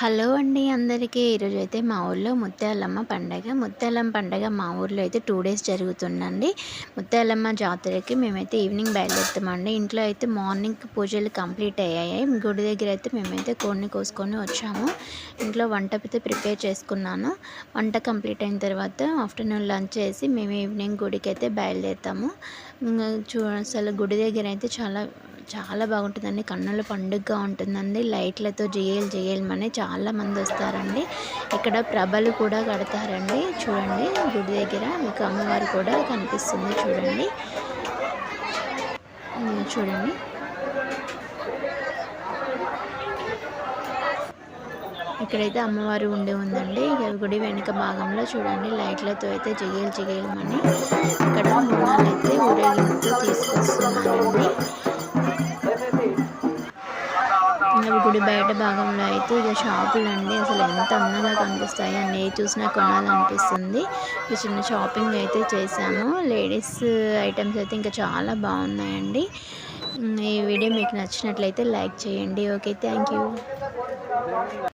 Hello అండి అందరికీ. ఈరోజు అయితే మా ఊర్లో ముత్యాలమ్మ పండగ. ముత్యాలమ్మ పండగ మా ఊర్లో అయితే టూ డేస్ జరుగుతుందండి. ముత్యాలమ్మ జాతరకి మేమైతే ఈవినింగ్ బయలుదేరుతామండి. ఇంట్లో అయితే మార్నింగ్ పూజలు కంప్లీట్ అయ్యాయి. గుడి దగ్గర అయితే మేమైతే కోడిని కోసుకొని వచ్చాము. ఇంట్లో వంట అయితే ప్రిపేర్ చేసుకున్నాను. వంట కంప్లీట్ అయిన తర్వాత ఆఫ్టర్నూన్ లంచ్ చేసి మేము ఈవినింగ్ గుడికి అయితే బయలుదేరుతాము చూ అసలు గుడి దగ్గర అయితే చాలా చాలా బాగుంటుందండి. కన్నుల పండుగగా ఉంటుందండి. లైట్లతో జిగేల్ జిగేల్మని చాలా మంది వస్తారండి. ఇక్కడ ప్రభలు కూడా కడతారండి. చూడండి గుడి దగ్గర మీకు అమ్మవారు కూడా కనిపిస్తుంది చూడండి. చూడండి. ఇక్కడైతే అమ్మవారు ఉండి ఉందండి. గుడి వెనుక భాగంలో చూడండి లైట్లతో అయితే జిగేలు జిగేలమని ఇక్కడ మూనాలు అయితే ఊరేగింపు తీసుకొస్తున్నారండి. గుడి బయట భాగంలో అయితే ఇక షాపులు అండి అసలు ఎంత అందంగా కనిపిస్తాయి అన్నీ చూసినా కొనాలనిపిస్తుంది. చిన్న షాపింగ్ అయితే చేశాము. లేడీస్ ఐటమ్స్ అయితే ఇంకా చాలా బాగున్నాయండి. ఈ వీడియో మీకు నచ్చినట్లయితే లైక్ చేయండి. Okay thank you.